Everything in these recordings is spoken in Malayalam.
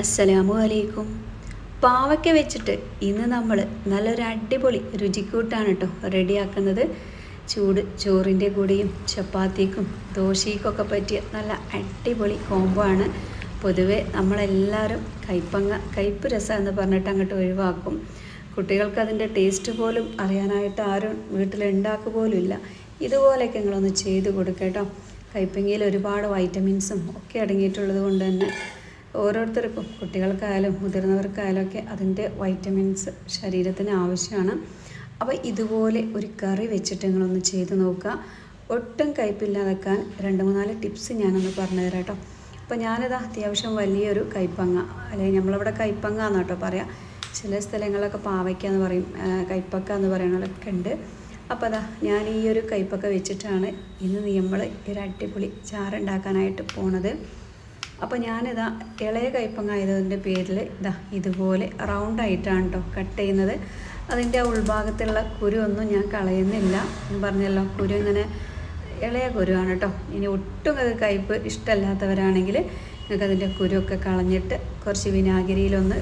അസ്സലാമു അലൈക്കും. പാവയ്ക്ക വെച്ചിട്ട് ഇന്ന് നമ്മൾ നല്ലൊരു അടിപൊളി രുചിക്കൂട്ടാണ് കേട്ടോ റെഡിയാക്കുന്നത്. ചൂട് ചോറിന്റെ കൂടെയും ചപ്പാത്തിക്കും ദോശയ്ക്കൊക്കെ പറ്റിയ നല്ല അടിപൊളി കോംബോ ആണ്. പൊതുവേ നമ്മളെല്ലാവരും കയ്പങ്ങ കയ്പ്പ് രസം എന്ന് പറഞ്ഞിട്ട് അങ്ങോട്ട് ഒഴിവാക്കും. കുട്ടികൾക്ക് അതിന്റെ ടേസ്റ്റ് പോലും അറിയാനായിട്ട് ആരും വീട്ടിൽ ഉണ്ടാക്കുക പോലും ഇല്ല. ഇതുപോലെയൊക്കെ നിങ്ങളൊന്ന് ചെയ്ത് കൊടുക്കേട്ടോ കൈപ്പങ്ങയിൽ ഒരുപാട് വൈറ്റമിൻസും ഒക്കെ അടങ്ങിയിട്ടുള്ളത് കൊണ്ട് തന്നെ ഓരോരുത്തർക്കും കുട്ടികൾക്കായാലും മുതിർന്നവർക്കായാലും ഒക്കെ അതിന്റെ വൈറ്റമിൻസ് ശരീരത്തിന് ആവശ്യമാണ്. അപ്പോൾ ഇതുപോലെ ഒരു കറി വെച്ചിട്ട് നിങ്ങളൊന്ന് ചെയ്ത് നോക്കുക. ഒട്ടും കയ്പില്ലാതാക്കാൻ രണ്ട് മൂന്നാൽ ടിപ്സ് ഞാനൊന്ന് പറഞ്ഞു തരാം കേട്ടോ. അപ്പോൾ ഞാനിത് അത്യാവശ്യം വലിയൊരു കൈപ്പങ്ങ അല്ലെങ്കിൽ നമ്മളിവിടെ കൈപ്പങ്ങ എന്ന് കേട്ടോ പറയാം. ചില സ്ഥലങ്ങളിലൊക്കെ പാവയ്ക്ക എന്ന് പറയും കൈപ്പക്ക എന്ന് പറയുന്നതൊക്കെ ഉണ്ട്. അപ്പോൾ അതാ ഞാൻ ഈ ഒരു കൈപ്പക്ക വെച്ചിട്ടാണ് ഇന്ന് നമ്മൾ ഒരു അടിപൊളി ചാറുണ്ടാക്കാനായിട്ട് പോണത്. അപ്പോൾ ഞാനിതാ ഇളയ കൈപ്പങ്ങ ആയതിന്റെ പേരിൽ ഇതാ ഇതുപോലെ റൗണ്ട് ആയിട്ടാണ് കേട്ടോ കട്ട് ചെയ്യുന്നത്. അതിന്റെ ഉൾഭാഗത്തുള്ള കുരുവൊന്നും ഞാൻ കളയുന്നില്ല. ഞാൻ പറഞ്ഞല്ലോ കുരു ഇങ്ങനെ ഇളയ കുരുവാണ് കേട്ടോ ഇനി ഒട്ടും അത് കയ്പ്പ് ഇഷ്ടമല്ലാത്തവരാണെങ്കിൽ നിങ്ങൾക്ക് അതിന്റെ കുരുവൊക്കെ കളഞ്ഞിട്ട് കുറച്ച് വിനാഗിരിയിലൊന്ന്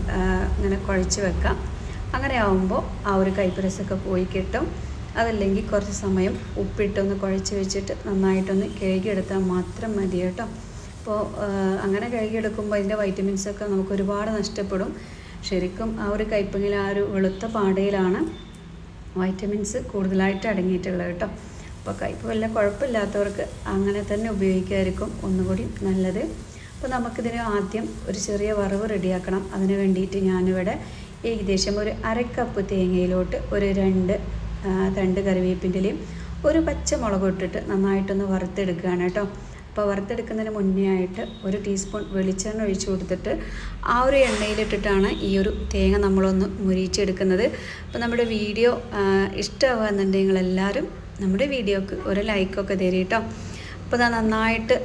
ഇങ്ങനെ കുഴച്ച് വെക്കാം. അങ്ങനെ ആവുമ്പോൾ ആ ഒരു കയ്പ്പ് രസമൊക്കെ പോയി കിട്ടും. അതല്ലെങ്കിൽ കുറച്ച് സമയം ഉപ്പിട്ടൊന്ന് കുഴച്ച് വെച്ചിട്ട് നന്നായിട്ടൊന്ന് കഴുകിയെടുത്താൽ മാത്രം മതി കേട്ടോ. അപ്പോൾ അങ്ങനെ കഴുകിയെടുക്കുമ്പോൾ അതിന്റെ വൈറ്റമിൻസൊക്കെ നമുക്ക് ഒരുപാട് നഷ്ടപ്പെടും. ശരിക്കും ആ ഒരു കയ്പങ്ങിൽ ആ ഒരു വെളുത്ത പാടയിലാണ് വൈറ്റമിൻസ് കൂടുതലായിട്ട് അടങ്ങിയിട്ടുള്ളത് കേട്ടോ. അപ്പോൾ കയ്പ് വല്ല കുഴപ്പമില്ലാത്തവർക്ക് അങ്ങനെ തന്നെ ഉപയോഗിക്കായിരിക്കും ഒന്നുകൂടി നല്ലത്. അപ്പോൾ നമുക്കിതിന് ആദ്യം ഒരു ചെറിയ വറവ് റെഡിയാക്കണം. അതിന് വേണ്ടിയിട്ട് ഞാനിവിടെ ഏകദേശം ഒരു അരക്കപ്പ് കപ്പ് തേങ്ങയിലോട്ട് ഒരു രണ്ട് രണ്ട് കറിവേപ്പിന്റെലയും ഒരു പച്ചമുളക് ഇട്ടിട്ട് നന്നായിട്ടൊന്ന് വറുത്തെടുക്കുകയാണ് കേട്ടോ. അപ്പോൾ വറുത്തെടുക്കുന്നതിന് മുന്നേ ആയിട്ട് ഒരു ടീസ്പൂൺ വെളിച്ചെണ്ണ ഒഴിച്ചു കൊടുത്തിട്ട് ആ ഒരു എണ്ണയിലിട്ടിട്ടാണ് ഈ ഒരു തേങ്ങ നമ്മളൊന്ന് മുരിച്ചെടുക്കുന്നത് അപ്പോൾ നമ്മുടെ വീഡിയോ ഇഷ്ടമാകുന്നുണ്ടെങ്കിൽ എല്ലാവരും നമ്മുടെ വീഡിയോക്ക് ഒരു ലൈക്കൊക്കെ തരും കേട്ടോ. അപ്പോൾ അത് നന്നായിട്ട്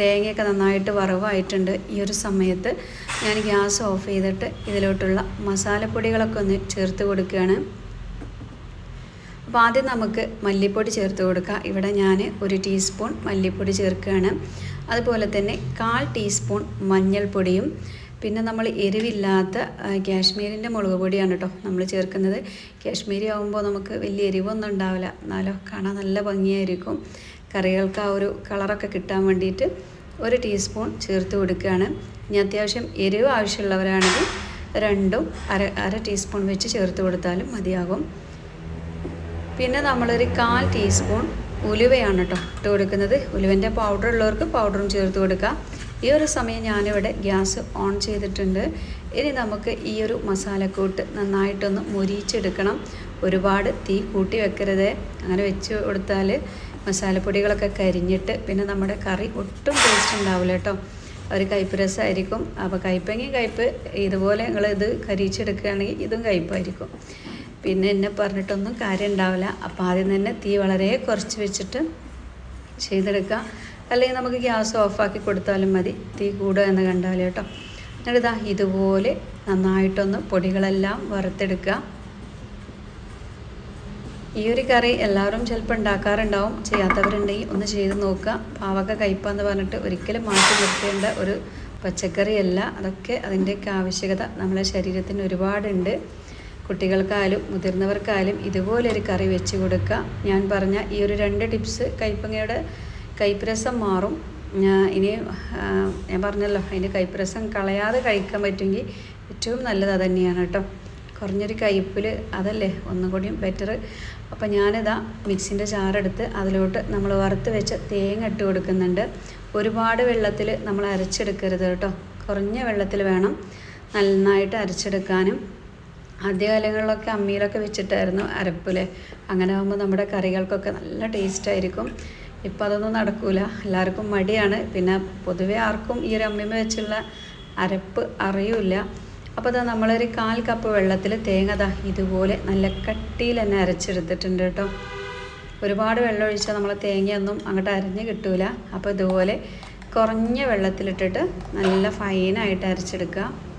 തേങ്ങയൊക്കെ നന്നായിട്ട് വറവായിട്ടുണ്ട് ഈ ഒരു സമയത്ത്. ഞാൻ ഗ്യാസ് ഓഫ് ചെയ്തിട്ട് ഇതിലോട്ടുള്ള മസാലപ്പൊടികളൊക്കെ ഒന്ന് ചേർത്ത് കൊടുക്കുകയാണ്. അപ്പോൾ ആദ്യം നമുക്ക് മല്ലിപ്പൊടി ചേർത്ത് കൊടുക്കുക ഇവിടെ ഞാൻ ഒരു ടീസ്പൂൺ മല്ലിപ്പൊടി ചേർക്കുകയാണ്. അതുപോലെ തന്നെ കാൽ ടീസ്പൂൺ മഞ്ഞൾപ്പൊടിയും പിന്നെ നമ്മൾ എരിവില്ലാത്ത കാശ്മീരിന്റെ മുളക് പൊടിയാണ് കേട്ടോ നമ്മൾ ചേർക്കുന്നത്. കാശ്മീരി ആകുമ്പോൾ നമുക്ക് വലിയ എരിവൊന്നും ഉണ്ടാവില്ല. എന്നാലോ കാണാൻ നല്ല ഭംഗിയായിരിക്കും. കറികൾക്ക് ആ ഒരു കളറൊക്കെ കിട്ടാൻ വേണ്ടിയിട്ട് ഒരു ടീസ്പൂൺ ചേർത്ത് കൊടുക്കുകയാണ്. ഇനി അത്യാവശ്യം എരിവ് ആവശ്യമുള്ളവരാണെങ്കിൽ രണ്ടും അര അര ടീസ്പൂൺ വെച്ച് ചേർത്ത് കൊടുത്താലും മതിയാകും. പിന്നെ നമ്മളൊരു കാൽ ടീസ്പൂൺ ഉലുവയാണ് കേട്ടോ ഇട്ട് കൊടുക്കുന്നത്. ഉലുവന്റെ പൗഡർ ഉള്ളവർക്ക് പൗഡറും ചേർത്ത് കൊടുക്കുക ഈ ഒരു സമയം ഞാനിവിടെ ഗ്യാസ് ഓൺ ചെയ്തിട്ടുണ്ട്. ഇനി നമുക്ക് ഈ ഒരു മസാലക്കൂട്ട് നന്നായിട്ടൊന്ന് മുരിച്ചെടുക്കണം ഒരുപാട് തീ കൂട്ടി വെക്കരുത്. അങ്ങനെ വെച്ച് കൊടുത്താൽ മസാലപ്പൊടികളൊക്കെ കരിഞ്ഞിട്ട് പിന്നെ നമ്മുടെ കറി ഒട്ടും ടേസ്റ്റ് ഉണ്ടാവില്ല കേട്ടോ ഒരു കയ്പ് രസമായിരിക്കും അപ്പോൾ കയ്പെങ്കിൽ കയ്പ് ഇതുപോലെ നിങ്ങൾ ഇത് കരിച്ചെടുക്കുകയാണെങ്കിൽ ഇതും കയ്പ്പായിരിക്കും. പിന്നെ എന്നെ പറഞ്ഞിട്ടൊന്നും കാര്യം ഉണ്ടാവില്ല അപ്പോൾ ആദ്യം തന്നെ തീ വളരെ കുറച്ച് വെച്ചിട്ട് ചെയ്തെടുക്കുക. അല്ലെങ്കിൽ നമുക്ക് ഗ്യാസ് ഓഫാക്കി കൊടുത്താലും മതി. തീ കൂടുക എന്ന് കണ്ടാൽ കേട്ടോ. എന്നിട്ട് ഇതാ ഇതുപോലെ നന്നായിട്ടൊന്ന് പൊടികളെല്ലാം വറുത്തെടുക്കുക. ഈ ഒരു കറി എല്ലാവരും ചിലപ്പോൾ ഉണ്ടാക്കാറുണ്ടാവും. ചെയ്യാത്തവരുണ്ടെങ്കിൽ ഒന്ന് ചെയ്ത് നോക്കുക. പാവക്ക കയ്പെന്ന് പറഞ്ഞിട്ട് ഒരിക്കലും മാറ്റി നിർത്തേണ്ട ഒരു പച്ചക്കറിയല്ല. അതൊക്കെ അതിന്റെയൊക്കെ ആവശ്യകത നമ്മുടെ ശരീരത്തിന് ഒരുപാടുണ്ട്. കുട്ടികൾക്കായാലും മുതിർന്നവർക്കായാലും ഇതുപോലൊരു കറി വെച്ച് കൊടുക്കുക. ഞാൻ പറഞ്ഞ ഈ ഒരു രണ്ട് ടിപ്സ് കൈപ്പങ്ങയുടെ കൈപ്രസം മാറും. ഇനി ഞാൻ പറഞ്ഞല്ലോ അതിന്റെ കൈപ്രസം കളയാതെ കഴിക്കാൻ പറ്റുമെങ്കിൽ ഏറ്റവും നല്ലത് തന്നെയാണ് കേട്ടോ. കുറഞ്ഞൊരു കയ്പ്പിൽ അതല്ലേ ഒന്നും കൂടിയും ബെറ്റർ അപ്പോൾ ഞാനിതാ മിക്സിന്റെ ചാറെടുത്ത് അതിലോട്ട് നമ്മൾ വറുത്ത് വെച്ച തേങ്ങ ഇട്ട് കൊടുക്കുന്നുണ്ട്. ഒരുപാട് വെള്ളത്തിൽ നമ്മൾ അരച്ചെടുക്കരുത് കേട്ടോ. കുറഞ്ഞ വെള്ളത്തിൽ വേണം നന്നായിട്ട് അരച്ചെടുക്കാനും. ആദ്യകാലങ്ങളിലൊക്കെ അമ്മിയിലൊക്കെ വെച്ചിട്ടായിരുന്നു അരപ്പിലെ. അങ്ങനെ ആകുമ്പോൾ നമ്മുടെ കറികൾക്കൊക്കെ നല്ല ടേസ്റ്റ് ആയിരിക്കും. ഇപ്പം അതൊന്നും നടക്കൂല. എല്ലാവർക്കും മടിയാണ്. പിന്നെ പൊതുവെ ആർക്കും ഈ ഒരു അമ്മിമ വെച്ചുള്ള അരപ്പ് അറിയില്ല. അപ്പോൾ അതാ നമ്മളൊരു കാൽ കപ്പ് വെള്ളത്തിൽ തേങ്ങ ദാ ഇതുപോലെ നല്ല കട്ടിയിൽ തന്നെ അരച്ചെടുത്തിട്ടുണ്ട് കേട്ടോ. ഒരുപാട് വെള്ളം ഒഴിച്ചാൽ നമ്മൾ തേങ്ങയൊന്നും അങ്ങോട്ട് അരിഞ്ഞ് കിട്ടൂല. അപ്പോൾ ഇതുപോലെ കുറഞ്ഞ വെള്ളത്തിലിട്ടിട്ട് നല്ല ഫൈനായിട്ട് അരച്ചെടുക്കുക.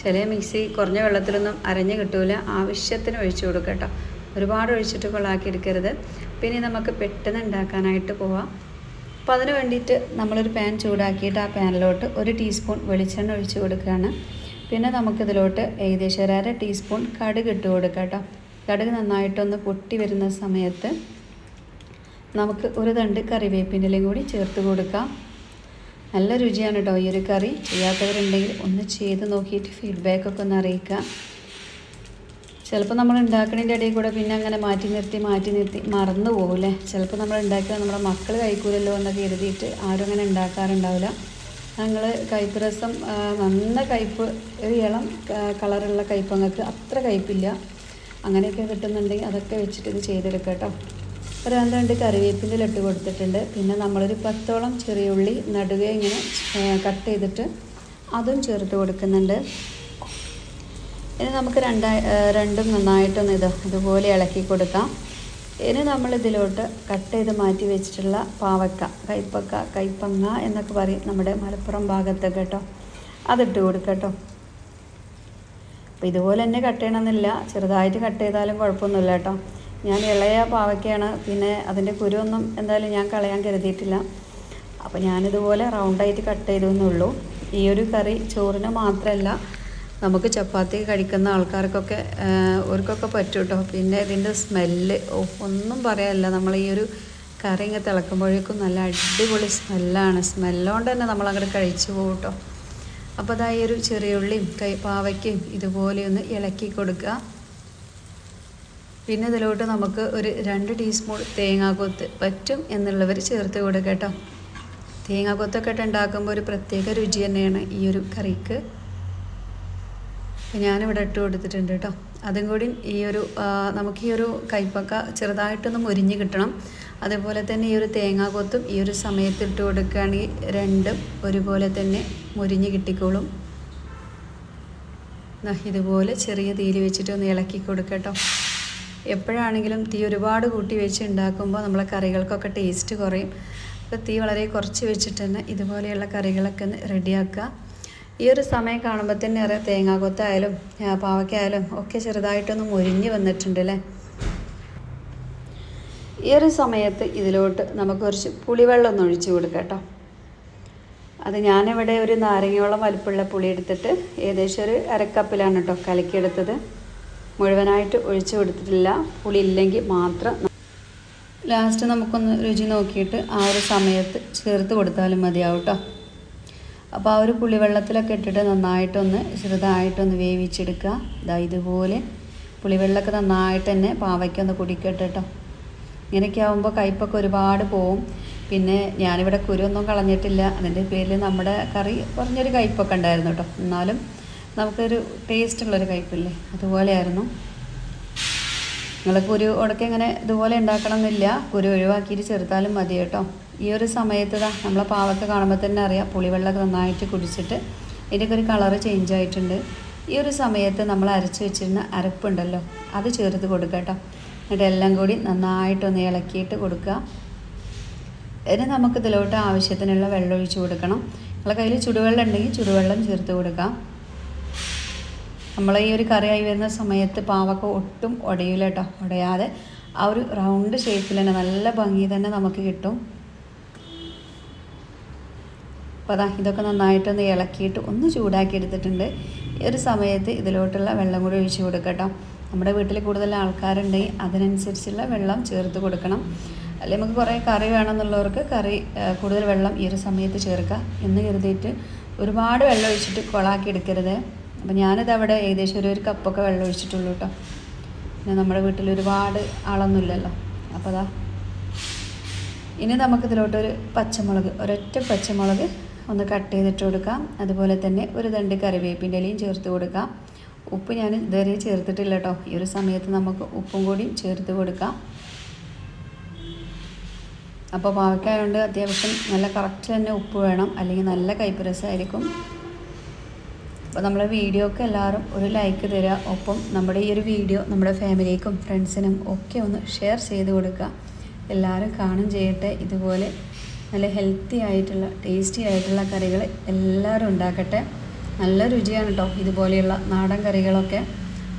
ചില മിക്സി കുറഞ്ഞ വെള്ളത്തിലൊന്നും അരഞ്ഞ് കിട്ടൂല. ആവശ്യത്തിന് ഒഴിച്ചു കൊടുക്കുക കേട്ടോ ഒരുപാട് ഒഴിച്ചിട്ട് കൊള്ളാക്കി എടുക്കരുത്. പിന്നെ നമുക്ക് പെട്ടെന്ന് ഉണ്ടാക്കാനായിട്ട് പോവാം. അപ്പോൾ അതിന് വേണ്ടിയിട്ട് നമ്മളൊരു പാൻ ചൂടാക്കിയിട്ട് ആ പാനിലോട്ട് ഒരു ടീസ്പൂൺ വെളിച്ചെണ്ണ ഒഴിച്ചു കൊടുക്കുകയാണ് പിന്നെ നമുക്കിതിലോട്ട് ഏകദേശം ഒരു അര ടീസ്പൂൺ കടുക് ഇട്ട് കൊടുക്കാം കേട്ടോ കടുക് നന്നായിട്ടൊന്ന് പൊട്ടി വരുന്ന സമയത്ത് നമുക്ക് ഒരു തണ്ട് കറിവേപ്പിന്റെ കൂടി ചേർത്ത് കൊടുക്കാം. നല്ല രുചിയാണ് കേട്ടോ ഈ ഒരു കറി. ചെയ്യാത്തവരുണ്ടെങ്കിൽ ഒന്ന് ചെയ്ത് നോക്കിയിട്ട് ഫീഡ്ബാക്കൊക്കെ ഒന്ന് അറിയിക്കാം ചിലപ്പോൾ നമ്മൾ ഉണ്ടാക്കണതിന്റെ ഇടയിൽ കൂടെ പിന്നെ അങ്ങനെ മാറ്റി നിർത്തി മാറ്റി നിർത്തി മറന്നു പോകില്ലേ ചിലപ്പോൾ നമ്മൾ ഉണ്ടാക്കുക നമ്മുടെ മക്കൾ കഴിക്കൂലല്ലോ എന്നൊക്കെ എഴുതിയിട്ട് ആരും അങ്ങനെ ഉണ്ടാക്കാറുണ്ടാവില്ല. ഞങ്ങൾ കയ്പ്പ് രസം നന്ന കയ്പ്പ് ഒരു ഇളം കളറുള്ള കയ്പ്പങ്ങൾക്ക് അത്ര കയ്പ്പില്ല. അങ്ങനെയൊക്കെ കിട്ടുന്നുണ്ടെങ്കിൽ അതൊക്കെ വെച്ചിട്ട് ഇത് ചെയ്തെടുക്കാം കേട്ടോ ഒരു രണ്ട് രണ്ട് കറിവേപ്പിന്റെ ഇട്ട് കൊടുത്തിട്ടുണ്ട്. പിന്നെ നമ്മളൊരു പത്തോളം ചെറിയ ഉള്ളി നടുകെ ഇങ്ങനെ കട്ട് ചെയ്തിട്ട് അതും ചേർത്ത് കൊടുക്കുന്നുണ്ട്. ഇനി നമുക്ക് രണ്ടായി രണ്ടും നന്നായിട്ടൊന്ന് ഇത് ഇതുപോലെ ഇളക്കി കൊടുക്കാം. ഇനി നമ്മൾ ഇതിലോട്ട് കട്ട് ചെയ്ത് മാറ്റി വെച്ചിട്ടുള്ള പാവക്ക കൈപ്പക്ക കൈപ്പങ്ങ എന്നൊക്കെ പറയും നമ്മുടെ മലപ്പുറം ഭാഗത്ത് കേട്ടോ. അതിട്ട് കൊടുക്കാം കേട്ടോ. അപ്പോൾ ഇതുപോലെ തന്നെ കട്ട് ചെയ്യണമെന്നില്ല. ചെറുതായിട്ട് കട്ട് ചെയ്താലും കുഴപ്പമൊന്നുമില്ല കേട്ടോ. ഞാൻ ഇളയ പാവയ്ക്കാണ്. പിന്നെ അതിന്റെ കുരുവൊന്നും എന്തായാലും ഞാൻ കളയാൻ കരുതിയിട്ടില്ല. അപ്പോൾ ഞാനിതുപോലെ റൗണ്ടായിട്ട് കട്ട് ചെയ്തെന്നുള്ളൂ. ഈ ഒരു കറി ചോറിന് മാത്രമല്ല നമുക്ക് ചപ്പാത്തി കഴിക്കുന്ന ആൾക്കാർക്കൊക്കെ അവർക്കൊക്കെ പറ്റും കേട്ടോ പിന്നെ ഇതിന്റെ സ്മെല്ല് ഒന്നും പറയാനില്ല. നമ്മൾ ഈ ഒരു കറി ഇങ്ങനെ തിളക്കുമ്പോഴേക്കും നല്ല അടിപൊളി സ്മെല്ലാണ് സ്മെല്ലോണ്ട് തന്നെ നമ്മൾ അങ്ങോട്ട് കഴിച്ചു പോകും കേട്ടോ അപ്പോൾ അതാ ഈ ഒരു ചെറിയുള്ളിയും കൈ പാവയ്ക്കും ഇതുപോലെ ഒന്ന് ഇളക്കി കൊടുക്കുക. പിന്നെ ഇതിലോട്ട് നമുക്ക് ഒരു രണ്ട് ടീസ്പൂൺ തേങ്ങാക്കൊത്ത് പറ്റും എന്നുള്ളവർ ചേർത്ത് കൊടുക്കുക കേട്ടോ. തേങ്ങാക്കൊത്തൊക്കെ ഇട്ട് ഉണ്ടാക്കുമ്പോൾ ഒരു പ്രത്യേക രുചി തന്നെയാണ് ഈ ഒരു കറിക്ക്. ഞാനിവിടെ ഇട്ട് കൊടുത്തിട്ടുണ്ട് കേട്ടോ. അതും കൂടി ഈ ഒരു നമുക്ക് ഈ ഒരു കൈപ്പക്ക ചെറുതായിട്ടൊന്ന് മുരിഞ്ഞ് കിട്ടണം. അതേപോലെ തന്നെ ഈ ഒരു തേങ്ങാക്കൊത്തും ഈ ഒരു സമയത്ത് ഇട്ട് കൊടുക്കുകയാണെങ്കിൽ രണ്ടും ഒരുപോലെ തന്നെ മുരിഞ്ഞ് കിട്ടിക്കോളും. ഇതുപോലെ ചെറിയ തീയിൽ വെച്ചിട്ട് ഒന്ന് ഇളക്കി കൊടുക്കട്ടോ കേട്ടോ. എപ്പോഴാണെങ്കിലും തീ ഒരുപാട് കൂട്ടി വെച്ച് ഉണ്ടാക്കുമ്പോൾ നമ്മളെ കറികൾക്കൊക്കെ ടേസ്റ്റ് കുറയും. അപ്പോൾ തീ വളരെ കുറച്ച് വെച്ചിട്ട് തന്നെ ഇതുപോലെയുള്ള കറികളൊക്കെ ഒന്ന് റെഡിയാക്കുക ഈ ഒരു സമയം കാണുമ്പോൾ തന്നെ അറിയാം തേങ്ങാക്കൊത്തായാലും പാവയ്ക്കായാലും ഒക്കെ ചെറുതായിട്ടൊന്ന് മുരിഞ്ഞ് വന്നിട്ടുണ്ട് അല്ലേ? ഈ ഒരു സമയത്ത് ഇതിലോട്ട് നമുക്ക് കുറച്ച് പുളിവെള്ളം ഒന്ന് ഒഴിച്ചു കൊടുക്കാം കേട്ടോ. അത് ഞാനിവിടെ ഒരു നാരങ്ങയോളം വലിപ്പമുള്ള പുളി എടുത്തിട്ട് ഏകദേശം ഒരു അരക്കപ്പിലാണ് കേട്ടോ കലക്കിയെടുത്തത്. മുഴുവനായിട്ട് ഒഴിച്ചു കൊടുത്തിട്ടില്ല. പുളി ഇല്ലെങ്കിൽ മാത്രം ലാസ്റ്റ് നമുക്കൊന്ന് രുചി നോക്കിയിട്ട് ആ ഒരു സമയത്ത് ചേർത്ത് കൊടുത്താലും മതിയാവും കേട്ടോ അപ്പോൾ ആ ഒരു പുളിവെള്ളത്തിലൊക്കെ ഇട്ടിട്ട് നന്നായിട്ടൊന്ന് ചെറുതായിട്ടൊന്ന് വേവിച്ചെടുക്കുക. ഇതാ ഇതുപോലെ പുളിവെള്ളമൊക്കെ നന്നായിട്ട് തന്നെ പാവയ്ക്കൊന്ന് കുടിക്കട്ടെ കേട്ടോ ഇങ്ങനെയൊക്കെ ആകുമ്പോൾ കയ്പൊക്കെ ഒരുപാട് പോവും. പിന്നെ ഞാനിവിടെ കുരുവൊന്നും കളഞ്ഞിട്ടില്ല. അതിന്റെ പേരിൽ നമ്മുടെ കറി കുറഞ്ഞൊരു കയ്പൊക്കെ ഉണ്ടായിരുന്നു കേട്ടോ എന്നാലും നമുക്കൊരു ടേസ്റ്റുള്ളൊരു കയ്പില്ലേ അതുപോലെയായിരുന്നു. നിങ്ങൾ കുരു ഉടക്കി ഇങ്ങനെ ഇതുപോലെ ഉണ്ടാക്കണം എന്നില്ല കുരു ഒഴിവാക്കിയിട്ട് ചേർത്താലും മതി കേട്ടോ. ഈ ഒരു സമയത്ത് ഇതാ നമ്മളെ പാവൊക്കെ കാണുമ്പോൾ തന്നെ അറിയാം പുളിവെള്ളമൊക്കെ നന്നായിട്ട് കുടിച്ചിട്ട് ഇതിന്റെയൊക്കെ ഒരു കളറ് ചേഞ്ച് ആയിട്ടുണ്ട്. ഈ ഒരു സമയത്ത് നമ്മൾ അരച്ച് വെച്ചിരുന്ന അരപ്പുണ്ടല്ലോ അത് ചേർത്ത് കൊടുക്കുക കേട്ടോ. എന്നിട്ട് എല്ലാം കൂടി നന്നായിട്ടൊന്ന് ഇളക്കിയിട്ട് കൊടുക്കുക. ഇനി നമുക്ക് ഇതിലോട്ട് ആവശ്യത്തിനുള്ള വെള്ളം ഒഴിച്ച് കൊടുക്കണം. നിങ്ങളെ കയ്യിൽ ചുടുവെള്ളം ഉണ്ടെങ്കിൽ ചുടുവെള്ളം ചേർത്ത് കൊടുക്കാം. നമ്മൾ ഈ ഒരു കറിയായി വരുന്ന സമയത്ത് പാവക്ക ഒട്ടും ഉടയില്ല കേട്ടോ ഉടയാതെ ആ ഒരു റൗണ്ട് ഷേപ്പിൽ തന്നെ നല്ല ഭംഗി തന്നെ നമുക്ക് കിട്ടും. അപ്പോൾ അതാ ഇതൊക്കെ നന്നായിട്ടൊന്ന് ഇളക്കിയിട്ട് ഒന്ന് ചൂടാക്കി എടുത്തിട്ടുണ്ട്. ഈ ഒരു സമയത്ത് ഇതിലോട്ടുള്ള വെള്ളം കൂടി ഒഴിച്ച് കൊടുക്കട്ടോ നമ്മുടെ വീട്ടിൽ കൂടുതൽ ആൾക്കാരുണ്ടെങ്കിൽ അതിനനുസരിച്ചുള്ള വെള്ളം ചേർത്ത് കൊടുക്കണം. അല്ലെങ്കിൽ നമുക്ക് കുറേ കറി വേണമെന്നുള്ളവർക്ക് കറി കൂടുതൽ വെള്ളം ഈ ഒരു സമയത്ത് ചേർക്കുക എന്ന് കരുതിയിട്ട് ഒരുപാട് വെള്ളം ഒഴിച്ചിട്ട് കൊളാക്കി എടുക്കരുത്. അപ്പോൾ ഞാനിത് അവിടെ ഏകദേശം ഒരു ഒരു കപ്പൊക്കെ വെള്ളം ഒഴിച്ചിട്ടുള്ളൂ കേട്ടോ പിന്നെ നമ്മുടെ വീട്ടിൽ ഒരുപാട് ആളൊന്നുമില്ലല്ലോ. അപ്പോൾ അതാ ഇനി നമുക്കിതിലോട്ടൊരു പച്ചമുളക് ഒരൊറ്റ പച്ചമുളക് ഒന്ന് കട്ട് ചെയ്തിട്ട് കൊടുക്കാം. അതുപോലെ തന്നെ ഒരു തണ്ട് കറിവേപ്പിന്റെ ഇലയും ചേർത്ത് കൊടുക്കാം. ഉപ്പ് ഞാൻ ഇതുവരെ ചേർത്തിട്ടില്ല കേട്ടോ ഈ ഒരു സമയത്ത് നമുക്ക് ഉപ്പും കൂടി ചേർത്ത് കൊടുക്കാം. അപ്പോൾ പാവയ്ക്കായതുകൊണ്ട് അത്യാവശ്യം നല്ല കറക്റ്റ് തന്നെ ഉപ്പ് വേണം. അല്ലെങ്കിൽ നല്ല കൈപ്പ് രസമായിരിക്കും. അപ്പോൾ നമ്മളെ വീഡിയോക്ക് എല്ലാവരും ഒരു ലൈക്ക് തരിക ഒപ്പം നമ്മുടെ ഈ ഒരു വീഡിയോ നമ്മുടെ ഫാമിലിക്കും ഫ്രണ്ട്സിനും ഒക്കെ ഒന്ന് ഷെയർ ചെയ്ത് കൊടുക്കുക എല്ലാവരും കാണും ചെയ്യട്ടെ. ഇതുപോലെ നല്ല ഹെൽത്തി ആയിട്ടുള്ള ടേസ്റ്റി ആയിട്ടുള്ള കറികൾ എല്ലാവരും ഉണ്ടാക്കട്ടെ. നല്ല രുചിയാണ് കേട്ടോ ഇതുപോലെയുള്ള നാടൻ കറികളൊക്കെ.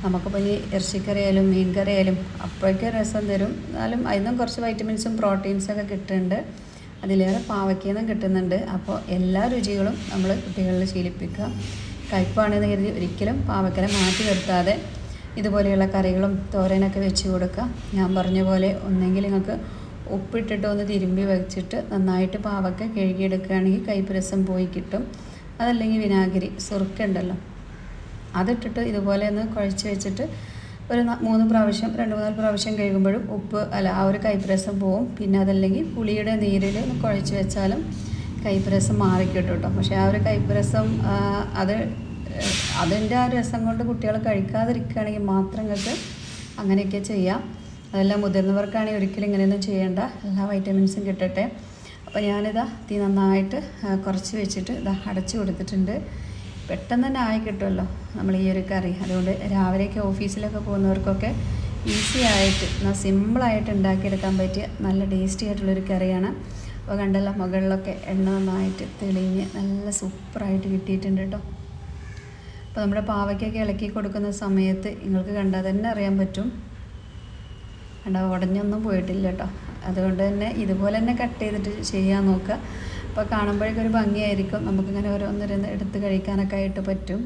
നമുക്കിപ്പോൾ ഇനി ഇറച്ചിക്കറി ആയാലും മീൻ ആയാലും അപ്പോഴൊക്കെ രസം തരും. എന്നാലും അതിനും കുറച്ച് വൈറ്റമിൻസും പ്രോട്ടീൻസൊക്കെ കിട്ടുന്നുണ്ട്. അതിലേറെ പാവയ്ക്കയിൽ നിന്നും കിട്ടുന്നുണ്ട്. അപ്പോൾ എല്ലാ രുചികളും നമ്മൾ കുട്ടികളിൽ ശീലിപ്പിക്കുക. കയ്പ്പാണെന്ന് കരുതി ഒരിക്കലും പാവക്കര മാറ്റി നിർത്താതെ ഇതുപോലെയുള്ള കറികളും തോരനൊക്കെ വെച്ച് കൊടുക്കുക. ഞാൻ പറഞ്ഞ പോലെ ഒന്നെങ്കിൽ നിങ്ങൾക്ക് ഉപ്പിട്ടിട്ട് ഒന്ന് തിരുമ്പി വെച്ചിട്ട് നന്നായിട്ട് പാവക്ക കഴുകിയെടുക്കുകയാണെങ്കിൽ കൈപ്പുരസം രസം പോയി കിട്ടും. അതല്ലെങ്കിൽ വിനാഗിരി സുറുക്കുണ്ടല്ലോ അതിട്ടിട്ട് ഇതുപോലെ ഒന്ന് കുഴച്ച് വെച്ചിട്ട് ഒരു മൂന്ന് പ്രാവശ്യം രണ്ട് മൂന്നാൽ പ്രാവശ്യം കഴുകുമ്പോഴും ഉപ്പ് അല്ല ആ ഒരു കൈപ്രസം രസം പോവും. പിന്നെ അതല്ലെങ്കിൽ പുളിയുടെ നീരിൽ ഒന്ന് കുഴച്ച് വെച്ചാലും കയ്പ്പ് രസം മാറിക്കിട്ടും കേട്ടോ പക്ഷേ ആ ഒരു കൈപ്രസം അത് അതിന്റെ ആ രസം കൊണ്ട് കുട്ടികൾ കഴിക്കാതിരിക്കുകയാണെങ്കിൽ മാത്രം നിങ്ങൾക്ക് അങ്ങനെയൊക്കെ ചെയ്യാം. അതെല്ലാം മുതിർന്നവർക്കാണെങ്കിൽ ഒരിക്കലും ഇങ്ങനെയൊന്നും ചെയ്യേണ്ട. എല്ലാ വൈറ്റമിൻസും കിട്ടട്ടെ. അപ്പോൾ ഞാനിതാ തീ നന്നായിട്ട് കുറച്ച് വെച്ചിട്ട് ഇതാ അടച്ചു കൊടുത്തിട്ടുണ്ട്. പെട്ടെന്ന് തന്നെ ആയി കിട്ടുമല്ലോ നമ്മൾ ഈ ഒരു കറി. അതുകൊണ്ട് രാവിലെയൊക്കെ ഓഫീസിലൊക്കെ പോകുന്നവർക്കൊക്കെ ഈസി ആയിട്ട് സിമ്പിളായിട്ട് ഉണ്ടാക്കിയെടുക്കാൻ പറ്റിയ നല്ല ടേസ്റ്റി ആയിട്ടുള്ളൊരു കറിയാണ്. അപ്പോൾ കണ്ടല്ലോ മുകളിലൊക്കെ എണ്ണ നന്നായിട്ട് തെളിഞ്ഞ് നല്ല സൂപ്പറായിട്ട് കിട്ടിയിട്ടുണ്ട് കേട്ടോ. അപ്പോൾ നമ്മുടെ പാവയ്ക്കൊക്കെ ഇളക്കി കൊടുക്കുന്ന സമയത്ത് നിങ്ങൾക്ക് കണ്ടാൽ തന്നെ അറിയാൻ പറ്റും. കണ്ട ഉടഞ്ഞൊന്നും പോയിട്ടില്ല കേട്ടോ. അതുകൊണ്ട് തന്നെ ഇതുപോലെ തന്നെ കട്ട് ചെയ്തിട്ട് ചെയ്യാൻ നോക്കുക. അപ്പോൾ കാണുമ്പോഴേക്കും ഒരു ഭംഗിയായിരിക്കും. നമുക്കിങ്ങനെ ഓരോന്നോരോന്ന് എടുത്ത് കഴിക്കാനൊക്കെ ആയിട്ട് പറ്റും.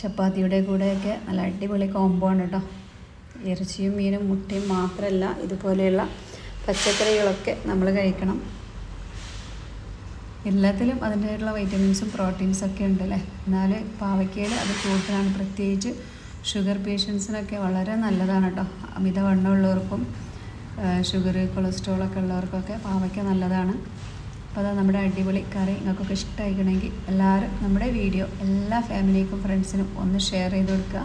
ചപ്പാത്തിയുടെ കൂടെയൊക്കെ നല്ല അടിപൊളി കോംബോ ആണ് കേട്ടോ. ഇറച്ചിയും മീനും മുട്ടയും മാത്രമല്ല ഇതുപോലെയുള്ള പച്ചക്കറികളൊക്കെ നമ്മൾ കഴിക്കണം. എല്ലാത്തിലും അതിന്റെതായിട്ടുള്ള വൈറ്റമിൻസും പ്രോട്ടീൻസൊക്കെ ഉണ്ട് അല്ലേ എന്നാൽ പാവയ്ക്കയിൽ അത് കൂടുതലാണ് പ്രത്യേകിച്ച് ഷുഗർ പേഷ്യൻസിനൊക്കെ വളരെ നല്ലതാണ് കേട്ടോ. അമിതവണ്ണമുള്ളവർക്കും ഷുഗർ കൊളസ്ട്രോളൊക്കെ ഉള്ളവർക്കൊക്കെ പാവയ്ക്ക നല്ലതാണ്. അപ്പോൾ അതാ നമ്മുടെ അടിപൊളി കറി. നിങ്ങൾക്കൊക്കെ ഇഷ്ടമായിക്കണമെങ്കിൽ എല്ലാവരും നമ്മുടെ വീഡിയോ എല്ലാ ഫാമിലിക്കും ഫ്രണ്ട്സിനും ഒന്ന് ഷെയർ ചെയ്ത് കൊടുക്കുക.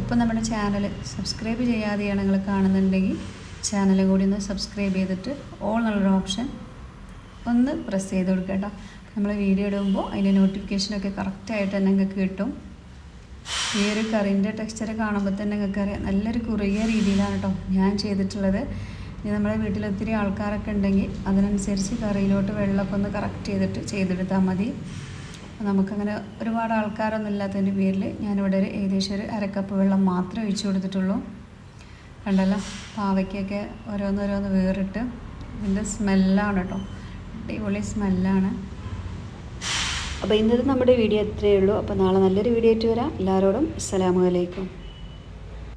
ഒപ്പം നമ്മുടെ ചാനൽ സബ്സ്ക്രൈബ് ചെയ്യാതെയാണ് നിങ്ങൾ കാണുന്നുണ്ടെങ്കിൽ ചാനൽ കൂടി ഒന്ന് സബ്സ്ക്രൈബ് ചെയ്തിട്ട് ഓൾ എന്നുള്ളൊരു ഓപ്ഷൻ ഒന്ന് പ്രസ് ചെയ്ത് കൊടുക്കുക നമ്മൾ വീഡിയോ ഇടുമ്പോൾ അതിന്റെ നോട്ടിഫിക്കേഷനൊക്കെ കറക്റ്റായിട്ട് തന്നെ നിങ്ങൾക്ക് കിട്ടും. ഈ ഒരു കറിന്റെ ടെക്സ്ചർ കാണുമ്പോൾ തന്നെ നിങ്ങൾക്ക് അറിയാം. നല്ലൊരു കുറുകിയ രീതിയിലാണ് കേട്ടോ ഞാൻ ചെയ്തിട്ടുള്ളത്. ഇനി നമ്മുടെ വീട്ടിൽ ഒത്തിരി ആൾക്കാരൊക്കെ ഉണ്ടെങ്കിൽ അതിനനുസരിച്ച് കറിയിലോട്ട് വെള്ളമൊക്കെ ഒന്ന് കറക്റ്റ് ചെയ്തിട്ട് ചെയ്തെടുത്താൽ മതി. നമുക്കങ്ങനെ ഒരുപാട് ആൾക്കാരൊന്നും ഇല്ലാത്തതിന്റെ പേരിൽ ഞാനിവിടെ ഒരു ഏകദേശം ഒരു അരക്കപ്പ് വെള്ളം മാത്രമേ ഒഴിച്ചു കൊടുത്തിട്ടുള്ളൂ. കണ്ടല്ലോ? പാവയ്ക്കൊക്കെ ഓരോന്നോരോന്ന് വേറിട്ട് ഇതിന്റെ സ്മെല്ലാണ് കേട്ടോ അടിപൊളി സ്മെല്ലാണ്. അപ്പോൾ ഇന്നത്തെ നമ്മുടെ വീഡിയോ ഇത്രയേ ഉള്ളൂ. അപ്പോൾ നാളെ നല്ലൊരു വീഡിയോ ആയിട്ട് വരാം. എല്ലാവരോടും അസ്സലാമു അലൈക്കും.